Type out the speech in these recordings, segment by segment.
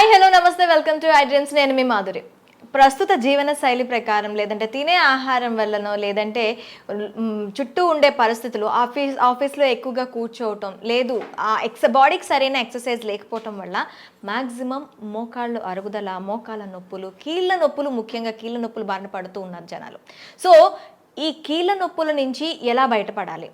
Hi hello నమస్తే welcome to ఐడ్రియన్స్ నేను మీ మాధురి. ప్రస్తుత జీవన శైలి ప్రకారం లేదంటే తినే ఆహారం వల్లనో లేదంటే చుట్టూ ఉండే పరిస్థితులు ఆఫీస్ ఆఫీస్లో ఎక్కువగా కూర్చోవటం లేదు ఆ ఎక్స బాడీకి సరైన ఎక్సర్సైజ్ లేకపోవటం వల్ల మ్యాక్సిమం మోకాళ్ళు అరుగుదల మోకాళ్ళ నొప్పులు కీళ్ళ నొప్పులు ముఖ్యంగా కీళ్ళ నొప్పులు బారిన పడుతూ ఉన్నారు జనాలు. సో ఈ కీళ్ళ నొప్పుల నుంచి ఎలా బయటపడాలి?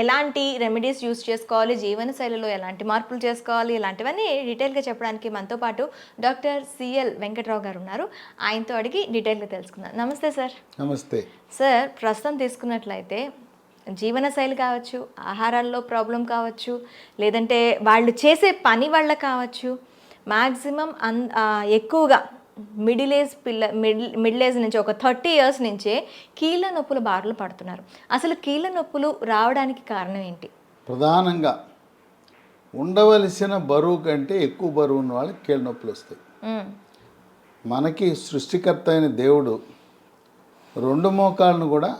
ఎలాంటి రెమెడీస్ యూస్ చేసుకోవాలి? జీవన శైలిలో ఎలాంటి మార్పులు చేసుకోవాలి? ఇలాంటివన్నీ డీటెయిల్గా చెప్పడానికి మనతో పాటు డాక్టర్ సిఎల్ వెంకట్రావు గారు ఉన్నారు. ఆయనతో అడిగి డీటెయిల్గా తెలుసుకుందాం. నమస్తే సార్ నమస్తే. సార్ ప్రస్తుతం తీసుకున్నట్లయితే జీవన శైలి కావచ్చు ఆహారాల్లో ప్రాబ్లం కావచ్చు లేదంటే వాళ్ళు చేసే పని వల్ల కావచ్చు మ్యాక్సిమం అన్ ఎక్కువగా మిడిల్ ఏజ్ పిల్ల మిడిల్ మిడిల్ ఏజ్ నుంచి ఒక థర్టీ ఇయర్స్ నుంచే కీళ్ళ నొప్పులు బారులు పడుతున్నారు. అసలు కీళ్ళ నొప్పులు రావడానికి కారణం ఏంటి? ప్రధానంగా ఉండవలసిన బరువు కంటే ఎక్కువ బరువు ఉన్న వాళ్ళకి కీళ్ళ నొప్పులు వస్తాయి. మనకి సృష్టికర్త అయిన దేవుడు రెండు మోకాళ్ళను కూడా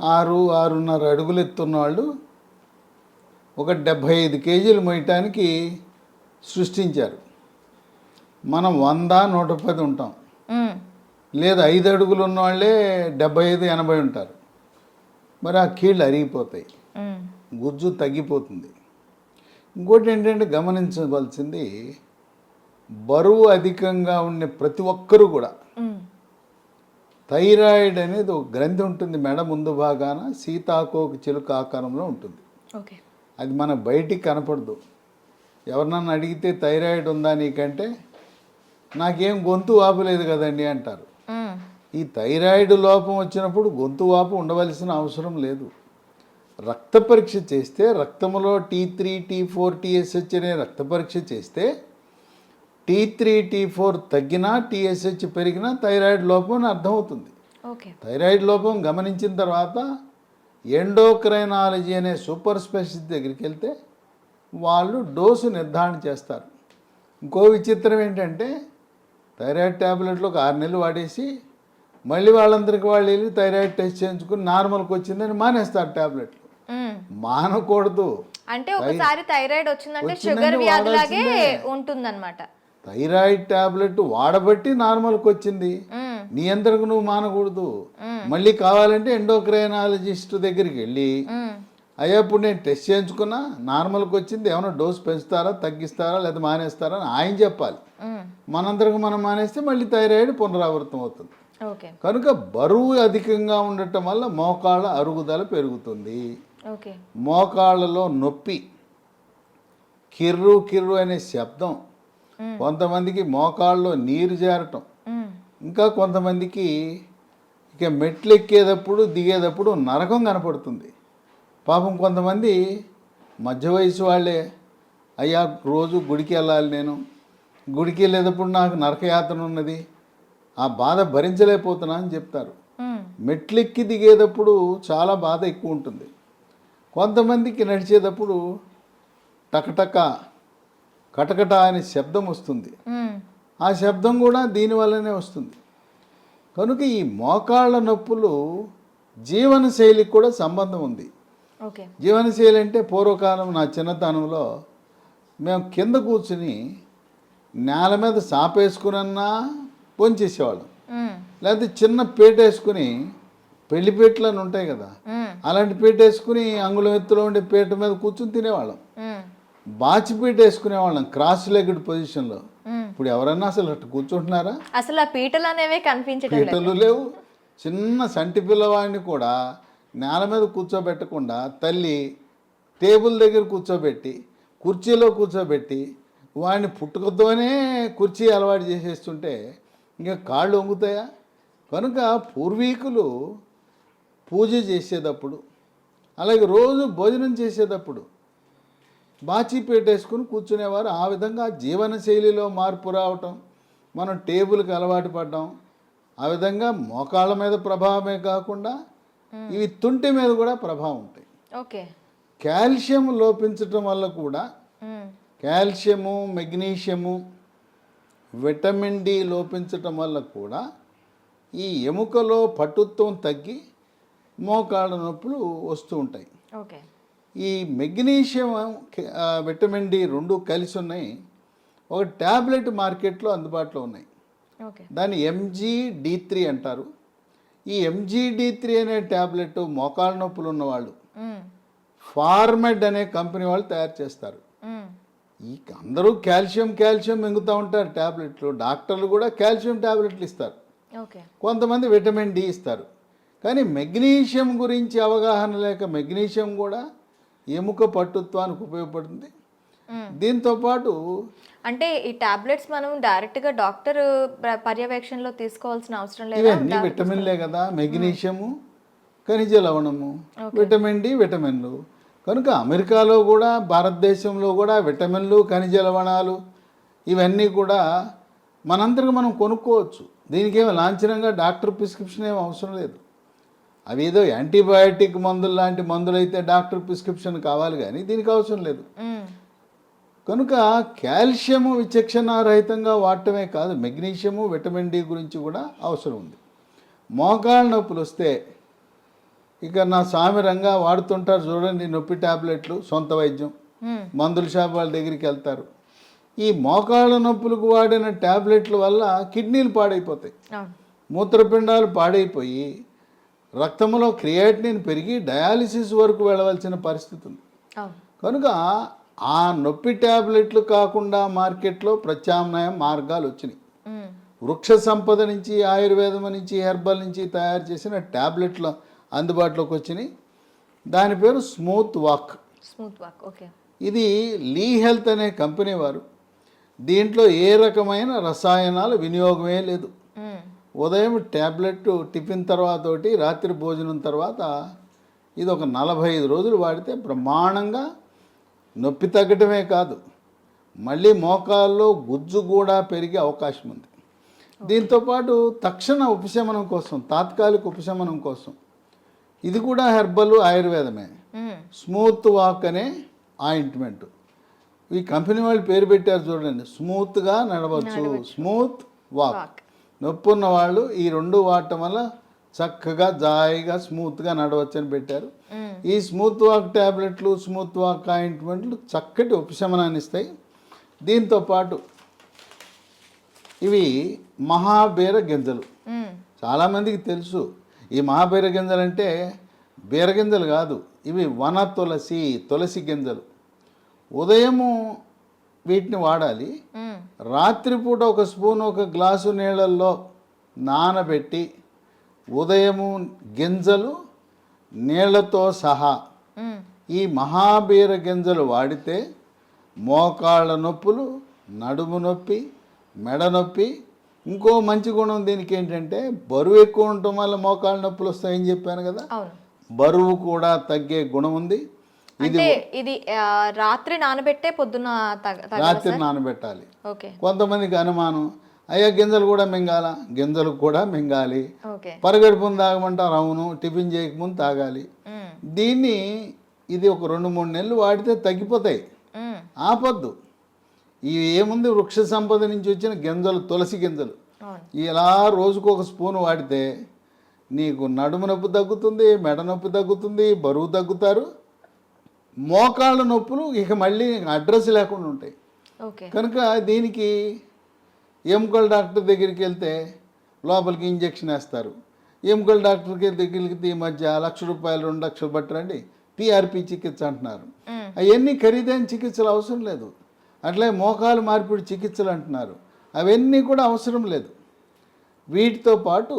ఆరు ఆరున్నర అడుగులు ఎత్తున్న వాళ్ళు ఒక డెబ్భై ఐదు కేజీలు మోయటానికి సృష్టించారు. మనం వంద నూట పది ఉంటాం. లేదా ఐదు అడుగులు ఉన్న వాళ్ళే డెబ్బై ఐదు ఎనభై ఉంటారు. మరి ఆ కీళ్ళు అరిగిపోతాయి. గుజ్జు తగ్గిపోతుంది. ఇంకోటి ఏంటంటే గమనించవలసింది బరువు అధికంగా ఉండే ప్రతి ఒక్కరూ కూడా. థైరాయిడ్ అనేది ఒక గ్రంథి ఉంటుంది మెడ ముందు భాగాన సీతాకోక చిలుక ఆకారంలో ఉంటుంది. అది మన బయటికి కనపడదు. ఎవరినన్నా అడిగితే థైరాయిడ్ ఉందా నీకంటే నాకేం గొంతు వాపలేదు కదండి అంటారు. ఈ థైరాయిడ్ లోపం వచ్చినప్పుడు గొంతు వాపు ఉండవలసిన అవసరం లేదు. రక్త పరీక్ష చేస్తే రక్తంలో T three T four TSH అనే రక్త పరీక్ష చేస్తే టీ త్రీ టీ ఫోర్ తగ్గినా టీఎస్హెచ్ పెరిగినా థైరాయిడ్ లోపం అని అర్థమవుతుంది థైరాయిడ్ లోపం గమనించిన తర్వాత ఎండోక్రైనాలజీ అనే సూపర్ స్పెషలిస్ట్ దగ్గరికి వెళ్తే వాళ్ళు డోసు నిర్ధారణ చేస్తారు. ఇంకో విచిత్రం ఏంటంటే థైరాయిడ్ ట్యాబ్లెట్లు ఒక ఆరు నెలలు వాడేసి మళ్ళీ వాళ్ళందరికీ వాళ్ళు వెళ్ళి థైరాయిడ్ టెస్ట్ చేయించుకుని నార్మల్కి వచ్చిందని మానేస్తారు ట్యాబ్లెట్లు. మానకూడదు అంటే ఒకసారి థైరాయిడ్ వచ్చిందంటే షుగర్ వ్యాధిలాగే. ఉంటుందన్నమాట థైరాయిడ్ ట్యాబ్లెట్ వాడబట్టి నార్మల్కి వచ్చింది మ్మ్. నియంత్రణకు నువ్వు మానకూడదు మళ్ళీ కావాలంటే ఎండోక్రైనాలజిస్ట్ దగ్గరికి వెళ్ళి. అయ్యా ఇప్పుడు నేను టెస్ట్ చేయించుకున్నా నార్మల్కి వచ్చింది ఏమైనా డోస్ పెంచుతారా తగ్గిస్తారా లేదా మానేస్తారా అని ఆయన చెప్పాలి. మనందరికి మనం మానేస్తే మళ్ళీ థైరాయిడ్ పునరావృతం అవుతుంది. కనుక బరువు అధికంగా ఉండటం వల్ల మోకాళ్ళ అరుగుదల పెరుగుతుంది. మోకాళ్ళలో నొప్పి కిర్రు కిర్రు అనే శబ్దం కొంతమందికి మోకాళ్ళలో నీరు చేరటం. ఇంకా కొంతమందికి ఇక మెట్లు ఎక్కేటప్పుడు దిగేటప్పుడు నరకం కనపడుతుంది. పాపం కొంతమంది మధ్య వయసు వాళ్ళే. అయ్యా రోజు గుడికి వెళ్ళాలి నేను. గుడికి వెళ్ళేటప్పుడు నాకు నరకయాతన ఉన్నది. ఆ బాధ భరించలేకపోతున్నా అని చెప్తారు. మెట్లెక్కి దిగేటప్పుడు చాలా బాధ ఎక్కువ ఉంటుంది. కొంతమందికి నడిచేటప్పుడు టకటక కటకట అనే శబ్దం వస్తుంది. ఆ శబ్దం కూడా దీనివల్లనే వస్తుంది. కనుక ఈ మోకాళ్ళ నొప్పులు జీవనశైలికి కూడా సంబంధం ఉంది. జీవనశైలి అంటే పూర్వకాలం నా చిన్నతనంలో మేము కింద కూర్చుని నేల మీద సాపేసుకునన్నా పొంచేసేవాళ్ళం. లేకపోతే చిన్న పీట వేసుకుని పెళ్ళి పీటలు అని ఉంటాయి కదా. అలాంటి పీట వేసుకుని అంగుళం ఎత్తులో ఉండే పీట మీద కూర్చుని తినేవాళ్ళం. బాచి పీట వేసుకునేవాళ్ళం క్రాస్ లెగ్డ్ పొజిషన్లో. ఇప్పుడు ఎవరన్నా అసలు అట్లా కూర్చుంటున్నారా అసలు ఆ పీటలు అనేవే కనిపించడం పీటలు లేవు చిన్న సంటి పిల్లవాడిని కూడా నేల మీద కూర్చోబెట్టకుండా తల్లి టేబుల్ దగ్గర కూర్చోబెట్టి కుర్చీలో కూర్చోబెట్టి వాడిని పుట్టుకతోనే కుర్చీ అలవాటు చేసేస్తుంటే ఇంకా కాళ్ళు వంగుతాయా? కనుక పూర్వీకులు పూజ చేసేటప్పుడు అలాగే రోజు భోజనం చేసేటప్పుడు బాచీ పెట్టేసుకుని కూర్చునేవారు. ఆ విధంగా జీవన శైలిలో మార్పు రావటం మనం టేబుల్కి అలవాటు పడ్డాం ఆ విధంగా మోకాళ్ళ మీద ప్రభావమే కాకుండా ఇవి తుంటి మీద కూడా ప్రభావం ఉంటాయి. ఓకే కాల్షియం లోపించటం వల్ల కూడా మ్మ్. కాల్షియము మెగ్నీషియము విటమిన్ డి లోపించటం వల్ల కూడా ఈ ఎముకలో పటుత్వం తగ్గి మోకాళ్ళ నొప్పులు వస్తూ ఉంటాయి. ఓకే ఈ మెగ్నీషియం విటమిన్ డి రెండు కలిసి ఉన్నాయి. ఒక ట్యాబ్లెట్ మార్కెట్లో అందుబాటులో ఉన్నాయి. దాన్ని ఎంజీ డి త్రీ అంటారు. ఈ ఎంజీ డి త్రీ అనే ట్యాబ్లెట్ మోకాళ్ళ నొప్పులు ఉన్నవాళ్ళు. ఫార్మెడ్ అనే కంపెనీ వాళ్ళు తయారు చేస్తారు. ఈ అందరూ కాల్షియం కాల్షియం మింగుతూ ఉంటారు ట్యాబ్లెట్లు డాక్టర్లు కూడా కాల్షియం ట్యాబ్లెట్లు ఇస్తారు కొంతమంది విటమిన్ డి ఇస్తారు కానీ మెగ్నీషియం గురించి అవగాహన లేక మెగ్నీషియం కూడా ఎముక పట్టుత్వానికి ఉపయోగపడుతుంది. దీంతో పాటు అంటే ఈ టాబ్లెట్స్ మనం డైరెక్ట్గా డాక్టర్ ప్ర- పర్యవేక్షణలో తీసుకోవాల్సిన అవసరం లేదా? ఇవన్నీ విటమిన్లే కదా మెగ్నీషియము ఖనిజ లవణము విటమిన్ డి విటమిన్లు. కనుక అమెరికాలో కూడా భారతదేశంలో కూడా విటమిన్లు ఖనిజ లవణాలు ఇవన్నీ కూడా మనందరికి మనం కొనుక్కోవచ్చు. దీనికేమో లాంఛనంగా డాక్టర్ ప్రిస్క్రిప్షన్ ఏం అవసరం లేదు. అవి ఏదో యాంటీబయాటిక్ మందులు లాంటి మందులు అయితే డాక్టర్ ప్రిస్క్రిప్షన్ కావాలి కానీ దీనికి అవసరం లేదు. కనుక కాల్షియము విచక్షణారహితంగా వాడటమే కాదు మెగ్నీషియము విటమిన్ డి గురించి కూడా అవసరం ఉంది. మోకాళ్ళ నొప్పులు వస్తే ఇక నా సామిరంగా వాడుతుంటారు చూడండి నొప్పి టాబ్లెట్లు సొంత వైద్యం. మందుల షాప్ వాళ్ళ దగ్గరికి వెళ్తారు. ఈ మోకాళ్ళ నొప్పులకు వాడిన టాబ్లెట్ల వల్ల కిడ్నీలు పాడైపోతాయి. మూత్రపిండాలు పాడైపోయి రక్తంలో క్రియాటినిన్ పెరిగి డయాలిసిస్ వరకు వెళ్ళవలసిన పరిస్థితి ఉంది. కనుక ఆ నొప్పి ట్యాబ్లెట్లు కాకుండా మార్కెట్లో ప్రత్యామ్నాయ మార్గాలు వచ్చినాయి. వృక్ష సంపద నుంచి ఆయుర్వేదం నుంచి హెర్బల్ నుంచి తయారు చేసిన ట్యాబ్లెట్లు అందుబాటులోకి వచ్చినాయి. దాని పేరు smooth walk. Smooth walk okay. ఇది లీ హెల్త్ అనే కంపెనీ వారు. దీంట్లో ఏ రకమైన రసాయనాల వినియోగమే లేదు. ఉదయం ట్యాబ్లెట్ టిఫిన్ తర్వాత ఒకటి రాత్రి భోజనం తర్వాత ఇది ఒక నలభై ఐదు రోజులు వాడితే బ్రహ్మాండంగా నొప్పి తగ్గటమే కాదు మళ్ళీ మోకాల్లో గుజ్జు కూడా పెరిగే అవకాశం ఉంది. దీంతోపాటు తక్షణ ఉపశమనం కోసం తాత్కాలిక ఉపశమనం కోసం ఇది కూడా హెర్బల్ ఆయుర్వేదమే. స్మూత్ వాక్ అనే ఆయింట్మెంట్. ఈ కంపెనీ వాళ్ళు పేరు పెట్టారు చూడండి స్మూత్గా నడవచ్చు. Smooth walk. నొప్పి ఉన్న వాళ్ళు ఈ రెండు వాడటం వల్ల చక్కగా జాయిగా స్మూత్గా నడవచ్చు అని పెట్టారు. ఈ స్మూత్ వాక్ ట్యాబ్లెట్లు స్మూత్ వాక్ ఆయింట్మెంట్లు చక్కటి ఉపశమనాన్ని ఇస్తాయి. దీంతో పాటు ఇవి మహాబీర గింజలు. చాలామందికి తెలుసు. ఈ మహాబీర గింజలు అంటే బీర గింజలు కాదు. ఇవి వన తులసి తులసి గింజలు. ఉదయము వీటిని వాడాలి. రాత్రిపూట ఒక స్పూన్ ఒక గ్లాసు నీళ్ళల్లో నానబెట్టి ఉదయము గింజలు నీళ్ళతో సహా. ఈ మహాబీర గింజలు వాడితే మోకాళ్ళ నొప్పులు నడుము నొప్పి మెడ నొప్పి ఇంకో మంచి గుణం దీనికి ఏంటంటే బరువు ఎక్కువ ఉండటం వల్ల మోకాళ్ళ నొప్పులు వస్తాయని చెప్పాను కదా? బరువు కూడా తగ్గే గుణం ఉంది. అంటే ఇది ఆ, రాత్రి నానబెట్టే పొద్దున్న రాత్రి నానబెట్టాలి. కొంతమందికి అనుమానం అయ్యా గింజలు కూడా మింగాల? గింజలు కూడా మింగాలి. పరగడుపుని తాగమంటారు అవును. టిఫిన్ చేయకముందు తాగాలి. దీన్ని ఇది ఒక రెండు మూడు నెలలు వాడితే తగ్గిపోతాయి. ఆపద్దు. ఇవి ఏముంది? వృక్ష సంపద నుంచి వచ్చిన గింజలు తులసి గింజలు. ఇలా రోజుకు ఒక స్పూన్ వాడితే నీకు నడుము నొప్పి తగ్గుతుంది మెడ నొప్పి తగ్గుతుంది బరువు తగ్గుతారు. మోకాళ్ళ నొప్పులు ఇక మళ్ళీ అడ్రస్ లేకుండా ఉంటాయి. కనుక దీనికి ఎముకల డాక్టర్ దగ్గరికి వెళ్తే లోపలికి ఇంజెక్షన్ వేస్తారు. ఎముకల డాక్టర్కి దగ్గరికి ఈ మధ్య లక్ష రూపాయలు రెండు లక్షలు పట్టరండి. పిఆర్పి చికిత్స అంటున్నారు. అవన్నీ ఖరీదైన చికిత్సలు అవసరం లేదు. అట్లే మోకాలు మార్పిడి చికిత్సలు అంటున్నారు. అవన్నీ కూడా అవసరం లేదు. వీటితో పాటు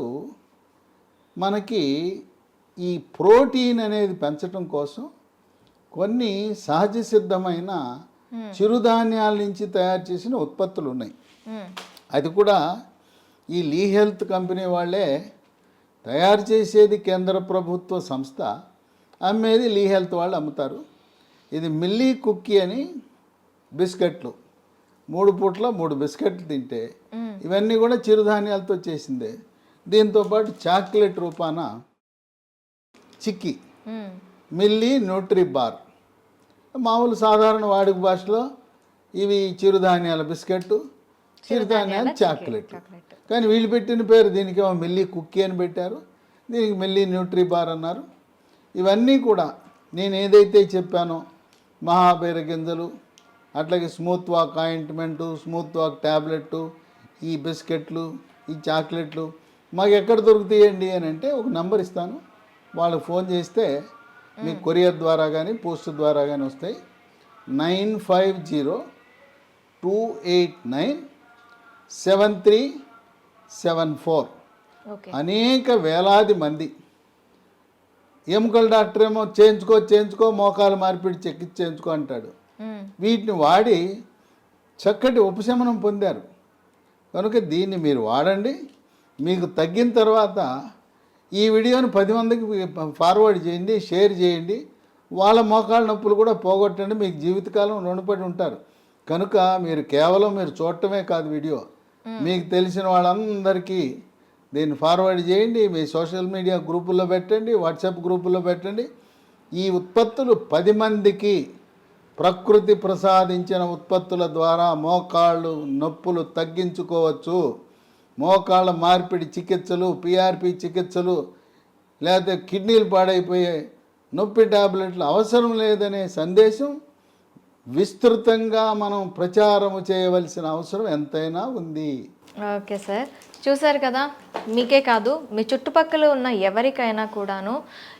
మనకి ఈ ప్రోటీన్ అనేది పెంచడం కోసం కొన్ని సహజ సిద్ధమైన చిరుధాన్యాల నుంచి తయారు చేసిన ఉత్పత్తులు ఉన్నాయి. అది కూడా ఈ లీ హెల్త్ కంపెనీ వాళ్ళే తయారు చేసేది కేంద్ర ప్రభుత్వ సంస్థ అమ్మేది లీ హెల్త్ వాళ్ళు అమ్ముతారు ఇది మిల్లీ కుక్కీ అని బిస్కెట్లు మూడు పూట్ల మూడు బిస్కెట్లు తింటే. ఇవన్నీ కూడా చిరుధాన్యాలతో చేసిందే దీంతో పాటు చాక్లెట్ రూపాన చిక్కీ. మిల్లీ న్యూట్రీ బార్ మామూలు సాధారణ వాడుక భాషలో ఇవి చిరుధాన్యాల బిస్కెట్ చిరుధాన్యాల చాక్లెట్. కానీ వీళ్ళు పెట్టిన పేరు దీనికి ఏమో మిల్లీ కుక్కీ అని పెట్టారు. దీనికి మిల్లీ న్యూట్రీ బార్ అన్నారు. ఇవన్నీ కూడా నేను ఏదైతే చెప్పానో మహాబీర గింజలు అట్లాగే smooth walk ointment smooth walk tablet ఈ బిస్కెట్లు ఈ చాక్లెట్లు మాకు ఎక్కడ దొరుకుతాయండి అని అంటే ఒక నంబర్ ఇస్తాను. వాళ్ళకి ఫోన్ చేస్తే మీకు కొరియర్ ద్వారా కానీ పోస్ట్ ద్వారా కానీ వస్తాయి. Nine five zero two eight nine seven three seven four అనేక వేలాది మంది. ఎముకల డాక్టర్ ఏమో చేయించుకో చేయించుకో మోకాలు మార్పిడి చెక్కించి చేయించుకో అంటాడు. వీటిని వాడి చక్కటి ఉపశమనం పొందారు. కనుక దీన్ని మీరు వాడండి. మీకు తగ్గిన తర్వాత ఈ వీడియోని పది మందికి ఫార్వర్డ్ చేయండి షేర్ చేయండి. వాళ్ళ మోకాళ్ళ నొప్పులు కూడా పోగొట్టండి. మీకు జీవితకాలం రుణపడి ఉంటారు. కనుక మీరు కేవలం మీరు చూడటమే కాదు వీడియో. మీకు తెలిసిన వాళ్ళందరికీ దీన్ని ఫార్వర్డ్ చేయండి మీ సోషల్ మీడియా గ్రూపుల్లో పెట్టండి వాట్సాప్ గ్రూపుల్లో పెట్టండి. ఈ ఉత్పత్తులు పది మందికి ప్రకృతి ప్రసాదించిన ఉత్పత్తుల ద్వారా మోకాళ్ళు నొప్పులు తగ్గించుకోవచ్చు. మోకాళ్ళ మార్పిడి చికిత్సలు పిఆర్పి చికిత్సలు లేకపోతే కిడ్నీలు పాడైపోయే నొప్పి టాబ్లెట్లు అవసరం లేదనే సందేశం విస్తృతంగా మనం ప్రచారం చేయవలసిన అవసరం ఎంతైనా ఉంది. Okay sir. చూశారు కదా మీకే కాదు మీ చుట్టుపక్కల ఉన్న ఎవరికైనా కూడాను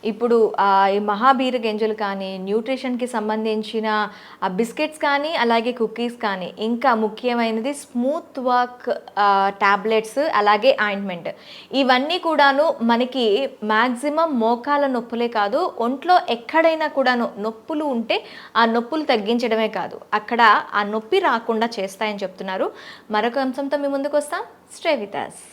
ఇప్పుడు ఆ, ఈ మహాబీర గింజలు కానీ న్యూట్రిషన్కి సంబంధించిన ఆ బిస్కెట్స్ కానీ అలాగే కుకీస్ కానీ ఇంకా ముఖ్యమైనది స్మూత్ వర్క్ ట్యాబ్లెట్స్ అలాగే ఆయింట్మెంట్. ఇవన్నీ కూడాను మనకి మ్యాక్సిమం మోకాల నొప్పులే కాదు ఒంట్లో ఎక్కడైనా కూడాను నొప్పులు ఉంటే ఆ నొప్పులు తగ్గించడమే కాదు. అక్కడ ఆ నొప్పి రాకుండా చేస్తాయని చెప్తున్నారు. మరొక అంశంతో మీ ముందుకు వస్తాం stay with us.